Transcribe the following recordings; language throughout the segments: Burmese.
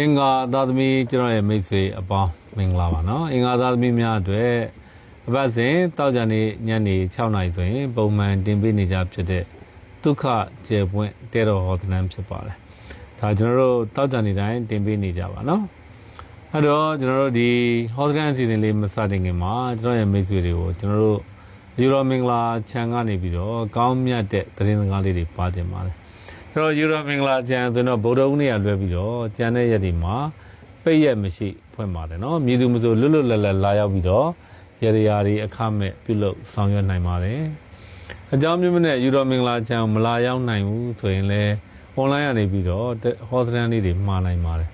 အင်္ဂါသာသမီကျွန်တော်ရဲ့မိတ်ဆွေအပေါင်းမင်္ဂလာပါနော်အင်္ဂါသာသမီများအတွက်အပတ်စဉ်တောက်ကြနေညနေ6နာရီဆိုရင်ပုံမှန်တင်ပေးနေကြဖြစ်တဲ့ဒုက္ခကျေပွင့်တဲတော်ဟောသနန်းဖြစ်ပါတယ်ဒါကျွန်တော်တို့တောက်ကြနေတိုင်းတင်ပေးနေကြပါနော်အဲ့တော့ကျွန်တော်တို့ဒီဟောသနန်းအစီအစဉ်လေးမစတင်ခင်မှာကျွန်တော်ရဲ့မိတ်ဆွေတွေကိုကျွန်တော်တို့ယူရိုမင်္ဂလာခြံကနေပြီးတော့ကောင်းမြတ်တဲ့သတင်းစကားလေးတွေပါတင်ပါတယ်အဲ့ တော့ယူရမင်္ဂလာကျန်ဆိုတော့ဗုဒ္ဓဦးနေ့ကလွဲပြီးတော့ကျန်တဲ့ရက်ဒီမှာပိတ်ရက်မရှိဖွင့်ပါတယ်နော်မြည်သူမဆိုလွတ်လွတ်လပ်လပ်လာရောက်ပြီးတော့ရရရာတွေအခမဲ့ပြုလုပ်ဆောင်ရွက်နိုင်ပါတယ်အကြောင်းမျိုးနဲ့ယူရမင်္ဂလာကျန်မလာရောက်နိုင်ဘူးဆိုရင်လည်း online ကနေပြီးတော့ဟောစရန်လေးတွေမှာနိုင်ပါတယ်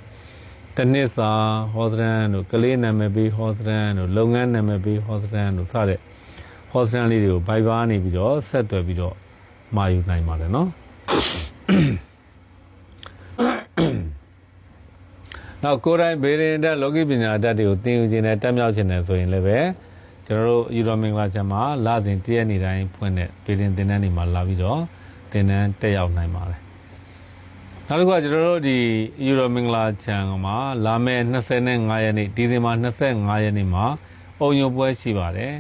တနစ်စာဟောစရန်တို့ကလေးနာမည်ပေးဟောစရန်တို့လုပ်ငန်းနာမည်ပေးဟောစရန်တို့စတဲ့ဟောစရန်လေးတွေကို Viber နေပြီးတော့ဆက်သွယ်ပြီးတော့မှာယူနိုင်ပါတယ်နော် နောက်ကိုယ်တိုင်ဘေရင်တက်လောကီပညာတက်တွေကိုသင်ယူခြင်းနဲ့တက်မြောက်ခြင်းနဲ့ဆိုရင်လည်းပဲကျွန်တော်တို့ယူရိုမင်္ဂလာချမ်းမှာလာစဉ်တရက်နေ့တိုင်းဖွင့်တဲ့ဘေရင်သင်တန်းတွေမှာလာပြီးတော့သင်တန်းတက်ရောက်နိုင်ပါတယ်နောက်တစ်ခုကကျွန်တော်တို့ဒီယူရိုမင်္ဂလာချမ်းမှာလာမယ့်25ရက်နေ့ဒီဇင်ဘာ25ရက်နေ့မှာအုံယုံပွဲရှိပါတယ်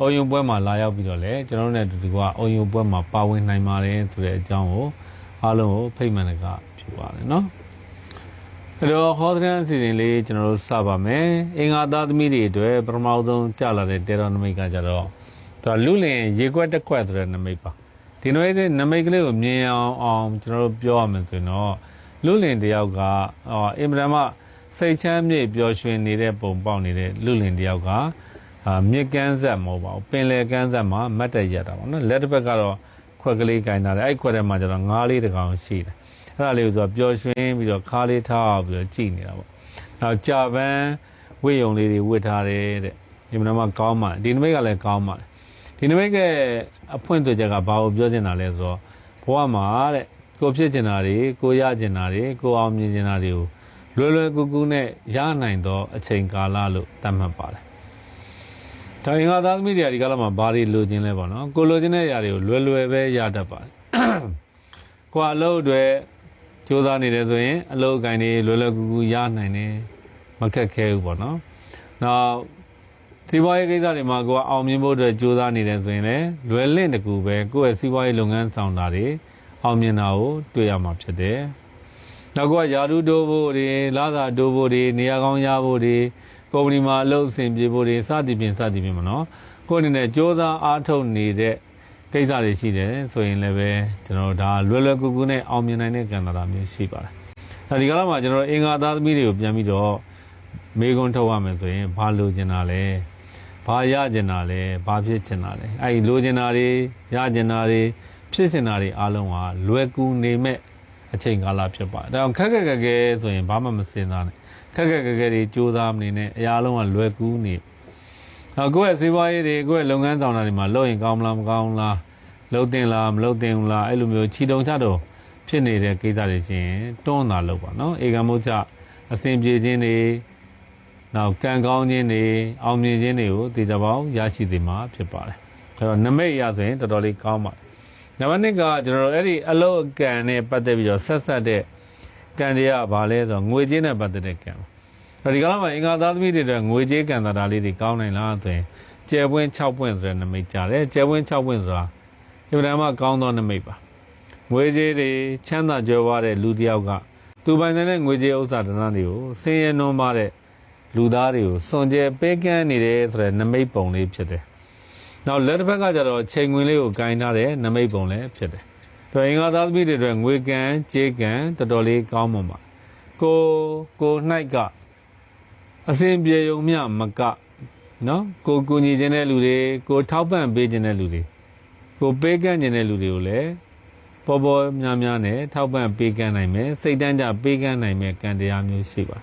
အုံယုံပွဲမှာလာရောက်ပြီးတော့လည်းကျွန်တော်တို့နဲ့အတူတူကအုံယုံပွဲမှာပါဝင်နိုင်ပါတယ်ဆိုတဲ့အကြောင်းကို အားလုံးကိုဖိတ်မှန်တကဖြစ်ပါတယ်နော်အဲ့တော့ဟောတဲ့အစီအစဉ်လေးကျွန်တော်တို့စပါမယ်အင်္ဂါသားသမီးတွေအတွက်ပထမဆုံးကြာလာတဲ့တေရောနမိတ်ကကြတော့သူကလူလင်ရေခွက်တစ်ခွက်ဆိုတဲ့နမိတ်ပါဒီနမိတ်တဲ့နမိတ်ကလေးကိုမြင်အောင်အောင်ကျွန်တော်တို့ပြောရမယ်ဆိုရင်တော့လူလင်တယောက်ကအော်အင်မတန်မှစိတ်ချမ်းမြေ့ပျော်ရွှင်နေတဲ့ပုံပေါက်နေတဲ့လူလင်တယောက်ကအာမြစ်ကမ်းဆက်မဟုတ်ပါဘူးပင်လယ်ကမ်းဆက်မှာမတ်တက်ရက်တာပေါ့နော်လက်တစ်ဘက်ကတော့ ခွက်ကလေးကင်ထားတယ်အဲ့ခွက်ထဲမှာကျတော့ငါးလေးတစ်ကောင်ရှိတယ်အဲ့ဒါလေးကိုဆိုတော့ပျော်ရွှင်ပြီးတော့ခါးလေးထားပြီးတော့ကြည်နေတာပေါ့။နောက်ကြာပန်းဝိယုံလေးတွေဝတ်ထားတယ်တဲ့။ဒီမနမကောင်းပါဒီနမိတ်ကလည်းကောင်းပါဒီနမိတ်ကအဖွင့်သွေချက်ကဘာကိုပြောချင်တာလဲဆိုတော့ဘဝမှာတဲ့ကိုဖြစ်ချင်တာတွေကိုရချင်တာတွေကိုအောင်မြင်ချင်တာတွေကိုလွယ်လွယ်ကူကူနဲ့ရနိုင်သောအချိန်ကာလလို့သတ်မှတ်ပါတယ်။ ဒါရင်ကသားသမီးတွေကဒီကာလမှာဘာတွေလိုချင်လဲပေါ့နော်။ကိုလိုချင်တဲ့အရာတွေကိုလွယ်လွယ်ပဲရတတ်ပါတယ်။ကိုယ်အလုပ်တွေစူးစမ်းနေတယ်ဆိုရင်အလုပ်အကင်တွေလွယ်လွယ်ကူကူရနိုင်တယ်မခက်ခဲဘူးပေါ့နော်။နောက်စီးပွားရေးကိစ္စတွေမှာကိုယ်ကအောင်မြင်ဖို့အတွက်စူးစမ်းနေတယ်ဆိုရင်လည်းလွယ်လင့်တကူပဲကိုယ့်ရဲ့စီးပွားရေးလုပ်ငန်းဆောင်တာတွေအောင်မြင်တာကိုတွေ့ရမှာဖြစ်တယ်။နောက်ကိုယ်ကယာရုတိုးဖို့တွေလာသာတိုးဖို့တွေနေရာကောင်းရဖို့တွေ ကုမ္ပဏီမှာအလုပ်အဆင်ပြေဖို့တွေစသည်ဖြင့်စသည်ဖြင့်မနော်။ကိုယ်အနေနဲ့စူးစမ်းအားထုတ်နေတဲ့ကိစ္စတွေရှိတယ်ဆိုရင်လည်းပဲကျွန်တော်တို့ဒါလွယ်လွယ်ကူကူနဲ့အောင်မြင်နိုင်တဲ့ကံတာတာမျိုးရှိပါတယ်။အဲဒီကလာမှာကျွန်တော်တို့အင်္ဂါသားသမီးတွေကိုပြန်ပြီးတော့မေးခွန်းထုတ်ရမယ်ဆိုရင်ဘာလိုချင်တာလဲ။ဘာရချင်တာလဲ။ဘာဖြစ်ချင်တာလဲ။အဲဒီလိုချင်တာတွေရချင်တာတွေဖြစ်ချင်တာတွေအားလုံးကလွယ်ကူနေမဲ့အချိန်ကာလဖြစ်ပါတယ်။ဒါကြောင့်ခက်ခက်ခက်ခဲဆိုရင်ဘာမှမစင်စားနဲ့။ ခက်ခက်ခက်ခဲတွေစူးစမ်းမနေနဲ့အရာလုံးကလွယ်ကူနေ။နောက်ကိုယ့်ရဲ့စီးပွားရေးတွေကိုယ့်ရဲ့လုပ်ငန်းဆောင်တာတွေမှာလုပ်ရင်ကောင်းမလားမကောင်းလား။လှုပ်တင်လားမလှုပ်တင်ဘူးလားအဲ့လိုမျိုးခြီတုံချတော့ဖြစ်နေတဲ့ကိစ္စတွေရှိရင်တွန်းတာလုပ်ပါနော်ဧကမုတ်ချအစဉ်ပြေခြင်းတွေနောက်ကံကောင်းခြင်းတွေအောင်မြင်ခြင်းတွေကိုတည်တပေါင်းရရှိစေမှာဖြစ်ပါတယ်အဲ့တော့နမိတ်ရဆိုရင်တော်တော်လေးကောင်းပါတယ်နံပါတ်1ကကျွန်တော်တို့အဲ့ဒီအလုတ်အကံနဲ့ပတ်သက်ပြီးတော့ဆက်ဆက်တဲ့ ကံတွေကဘာလဲဆိုတော့ငွေကြေးနဲ့ပတ်သက်တဲ့ကံပါဒီကလာမှာအင်္ဂါသားသမီးတွေအတွက်ငွေကြေးကံတာတာလေးတွေကောင်းနိုင်လားဆိုရင်ကျယ်ပွင့်6ပွင့်ဆိုတဲ့နမိတ်ကြတယ်ကျယ်ပွင့်6ပွင့်ဆိုတာအင်မတန်မှကောင်းသောနမိတ်ပါငွေကြေးတွေချမ်းသာကြွယ်ဝတဲ့လူတစ်ယောက်ကသူပိုင်တဲ့ငွေကြေးဥစ္စာဒဏတွေကိုဆင်းရဲနှွမ်းပါတဲ့လူသားတွေကိုစွန့်ကြဲပေးကမ်းနေတယ်ဆိုတဲ့နမိတ်ပုံလေးဖြစ်တယ်။နောက်လက်တစ်ဖက်ကကျတော့ချိန်ငွေလေးကိုကင်ထားတဲ့နမိတ်ပုံလည်းဖြစ်တယ်။ ဒါအင်္ဂါသားသမီးတွေအတွက်ငွေကံကြေးကံတော်တော်လေးကောင်းမှာပါ။ကိုကို၌ကအစဉ်ပြေုံမြမကနော်ကိုကူညီခြင်းတဲ့လူတွေကိုထောက်ပံ့ပေးခြင်းတဲ့လူတွေကိုပေးကမ်းနေတဲ့လူတွေကိုလည်းပေါ်ပေါ်များများနဲ့ထောက်ပံ့ပေးကမ်းနိုင်မယ်စိတ်တန်းကြပေးကမ်းနိုင်မယ်ကံတရားမျိုးရှိပါ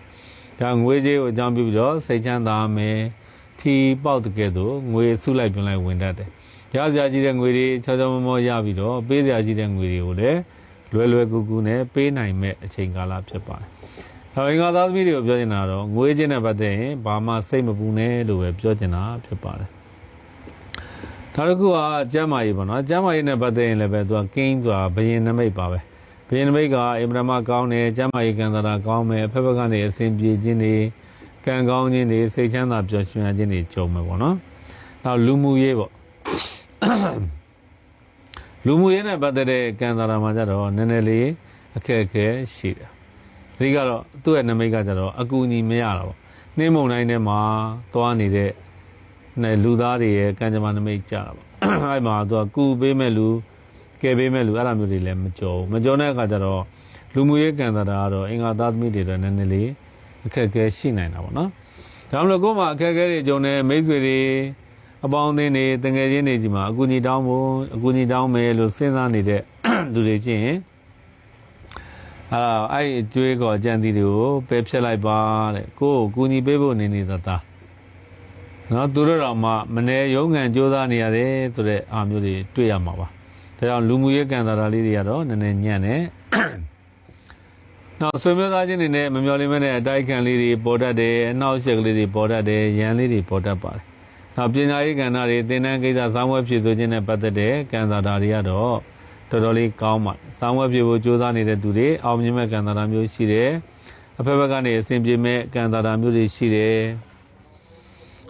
ဒါငွေကြေးကိုအကြောင်းပြုပြီးတော့စိတ်ချမ်းသာမယ်ထီပေါက်တကယ်တော့ငွေစုလိုက်ပြလိုက်ဝင်တတ်တယ် ရစရာကြီးတဲ့ငွေတွေချောချောမောမောရပြီးတော့ပေးစရာကြီးတဲ့ငွေတွေကိုလည်းလွယ်လွယ်ကူကူနဲ့ပေးနိုင်မဲ့အချိန်ကာလဖြစ်ပါတယ်။ဒါအင်္ဂါသားသမီးတွေကိုပြောချင်တာတော့ငွေချင်းနဲ့ပတ်သက်ရင်ဘာမှစိတ်မပူနဲ့လို့ပဲပြောချင်တာဖြစ်ပါတယ်။နောက်တစ်ခုကကျမ်းမာရေးပေါ့နော်ကျမ်းမာရေးနဲ့ပတ်သက်ရင်လည်းပဲသူကကင်းဆိုတာဘယင်နမိတ်ပါပဲဘင်းနမိတ်ကအင်မတမကောင်းတယ်ကျမ်းမာရေးကံသရာကောင်းမယ်အဖက်ဖက်ကနေအစဉ်ပြေခြင်းတွေကံကောင်းခြင်းတွေစိတ်ချမ်းသာပျော်ရွှင်ရခြင်းတွေကြုံမယ်ပေါ့နော်နောက်လူမှုရေးပေါ့ လူမှုရေးနဲ့ပတ်သက်တဲ့ကံသရာမှာကြတော့နည်းနည်းလေးအခက်အခဲရှိတယ်ဒီကတော့သူ့ရဲ့နမိတ်ကကြတော့အကူအညီမရတာပေါ့နှင်းမုံတိုင်းထဲမှာသွားနေတဲ့နဲ့လူသားတွေရဲ့ကံကြမ္မာနမိတ်ကြတာပေါ့အဲ့မှာသူကကူပေးမဲ့လူကယ်ပေးမဲ့လူအဲ့လိုမျိုးတွေလည်းမကြောဘူးမကြောတဲ့အခါကျတော့လူမှုရေးကံသရာကတော့အင်္ဂါသားသမီးတွေတော့နည်းနည်းလေးအခက်အခဲရှိနိုင်တာပေါ့နော်ဒါမှမဟုတ်ကိုယ်မှာအခက်အခဲတွေကြုံနေမိတ်ဆွေတွေ အပေါင်းအသင်းတွေတငယ်ချင်းတွေကြီးမှာအကူအညီတောင်းဖို့အကူအညီတောင်းမယ်လို့စဉ်းစားနေတဲ့လူတွေချင်းအဲ့ဒါအဲ့ဒီအကျွေးကောအကြံစီတွေကိုပယ်ဖြတ်လိုက်ပါတဲ့ကိုယ်ကိုကူညီပေးဖို့နေနေသသာနော်သူတို့တော့မှမနေရုံးငံကြိုးစားနေရတယ်ဆိုတဲ့အားမျိုးတွေတွေ့ရမှာပါဒါကြောင့်လူမှုရေးကံတာလေးတွေကတော့နည်းနည်းညံ့တယ်နောက်ဆွေမျိုးသားချင်းတွေနဲ့မမျော်လင့်မဲနဲ့အတိုက်ခံလေးတွေပေါ်တတ်တယ်အနောက်ရှက်ကလေးတွေပေါ်တတ်တယ်ရန်လေးတွေပေါ်တတ်ပါတယ် နောက်ပညာရေးကဏ္ဍတွေသင်တန်းကိစ္စစောင်းဝဲဖြည့်ဆိုခြင်းနဲ့ပတ်သက်တဲ့ကံတာတာတွေကတော့တော်တော်လေးကောင်းပါတယ်စောင်းဝဲဖြည့်ဖို့ကြိုးစားနေတဲ့သူတွေအောင်မြင်မဲ့ကံတာတာမျိုးရှိတယ်အဖက်ဖက်ကနေအစဉ်ပြေမဲ့ကံတာတာမျိုးတွေရှိတယ်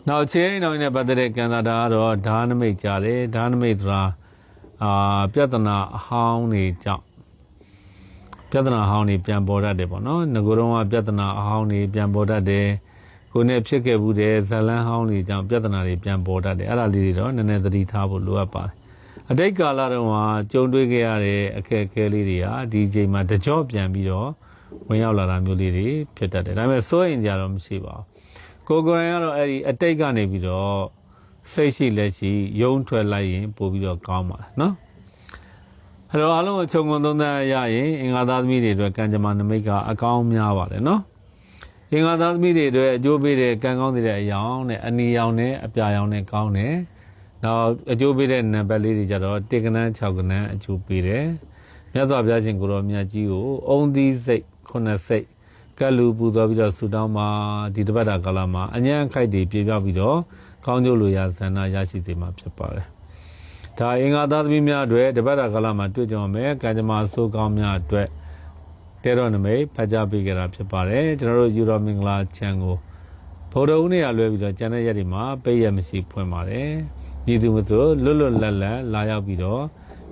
နောက်ချင်းနောက်နဲ့ပတ်သက်တဲ့ကံတာတာကတော့ဓာနမိတ်ကြတယ်ဓာနမိတ်ဆိုတာအာပြဿနာအဟောင်းတွေကြောင့်ပြဿနာအဟောင်းတွေပြန်ပေါ်တတ်တယ်ပေါ့နော်ငကိုယ်တော့ကပြဿနာအဟောင်းတွေပြန်ပေါ်တတ်တယ် ကိုယ်နဲ့ဖြစ်ခဲ့ဘူးတဲ့ဇလန်းဟောင်းတွေကြောင့်ပြဿနာတွေပြန်ပေါ်တတ်တယ်အဲ့ဒါလေးတွေတော့နည်းနည်းသတိထားဖို့လိုအပ်ပါတယ်အတိတ်ကာလတုန်းကကြုံတွေ့ခဲ့ရတဲ့အခက်အခဲလေးတွေဟာဒီအချိန်မှာတကြော့ပြန်ပြီးတော့ဝင်ရောက်လာတာမျိုးလေးတွေဖြစ်တတ်တယ်ဒါပေမဲ့စိုးရင်ကြတော့မရှိပါဘူးကိုယ်ကိုယ်တိုင်ကတော့အဲ့ဒီအတိတ်ကနေပြီးတော့စိတ်ရှိလက်ရှိယုံထွက်လိုက်ရင်ပို့ပြီးတော့ကောင်းပါတယ်နော်အဲ့တော့အားလုံးကိုခြုံငုံသုံးသပ်ရရင်အင်္ဂါသားသမီးတွေအတွက်ကံကြမ္မာနမိတ်ကအကောင်းများပါတယ်နော် အင်္ဂါသားသမီးတွေအတွက်အကျိုးပေးတဲ့ကံကောင်းတဲ့အယောင်နဲ့အနီရောင်နဲ့အပြာရောင်နဲ့ကောင်းတယ်နောက်အကျိုးပေးတဲ့နံပါတ်လေးတွေကြတော့တေကနန်း6ကနန်းအကျိုးပေးတယ်မြတ်စွာဘုရားရှင်ကိုရောမြတ်ကြီးကိုအုံသီးစိတ်ခုနှစ်စိတ်ကလူပူတော်ပြီးတော့ဆူတောင်းမှာဒီတပတ်တာကာလမှာအញ្ញံခိုက်တွေပြေပြောက်ပြီးတော့ကောင်းကျိုးလိုရာဇန္နာရရှိစေမှာဖြစ်ပါတယ်ဒါအင်္ဂါသားသမီးများအတွက်တပတ်တာကာလမှာတွေ့ကြုံမယ်ကံကြမ္မာဆိုးကောင်းများအတွက် တဲတော်နမိတ်ဖတ်ကြားပေးကြတာဖြစ်ပါတယ်ကျွန်တော်တို့ယူတော်မင်္ဂလာချန်ကိုဗုဒ္ဓဦးနေ့ကလွဲပြီးတော့ကျန်တဲ့ရက်တွေမှာပိတ်ရမရှိဖွင့်ပါတယ်ညီသူမဆိုလွတ်လွတ်လပ်လပ်လာရောက်ပြီးတော့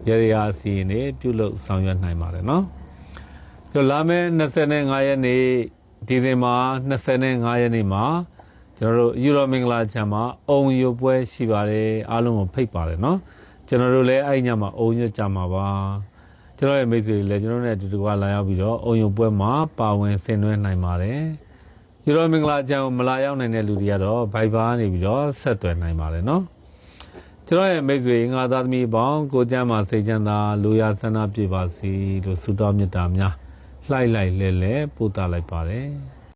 ရရအစီအင်းတွေပြုလုပ်ဆောင်ရွက်နိုင်ပါတယ်နော်ကျွန်တော်လာမယ့်25ရက်နေ့ဒီဇင်ဘာ25ရက်နေ့မှာကျွန်တော်တို့ယူတော်မင်္ဂလာချန်မှာအုံရုပ်ပွဲရှိပါတယ်အားလုံးကိုဖိတ်ပါတယ်နော်ကျွန်တော်တို့လည်းအဲ့ညမှာအုံရွတ်ကြမှာပါ ကျွန်တော်ရဲ့မိတ်ဆွေတွေလည်းကျွန်တော်နဲ့အတူတူကလာရောက်ပြီးတော့အုံရုပ်ပွဲမှာပါဝင်ဆင်နွှဲနိုင်ပါတယ်ယူရောမင်္ဂလာအကြောင်းမလာရောက်နိုင်တဲ့လူတွေကတော့ဘိုက်ဘာနေပြီးတော့ဆက်သွယ်နိုင်ပါတယ်နော်ကျွန်တော်ရဲ့မိတ်ဆွေငါသားသမီးပေါင်းကိုကျမ်းမှာစိတ်ချမ်းသာလူရဆန္ဒပြပါစီလို့ဆုတောင်းမေတ္တာများလှိုက်လိုက်လဲလဲပို့တာလိုက်ပါတယ်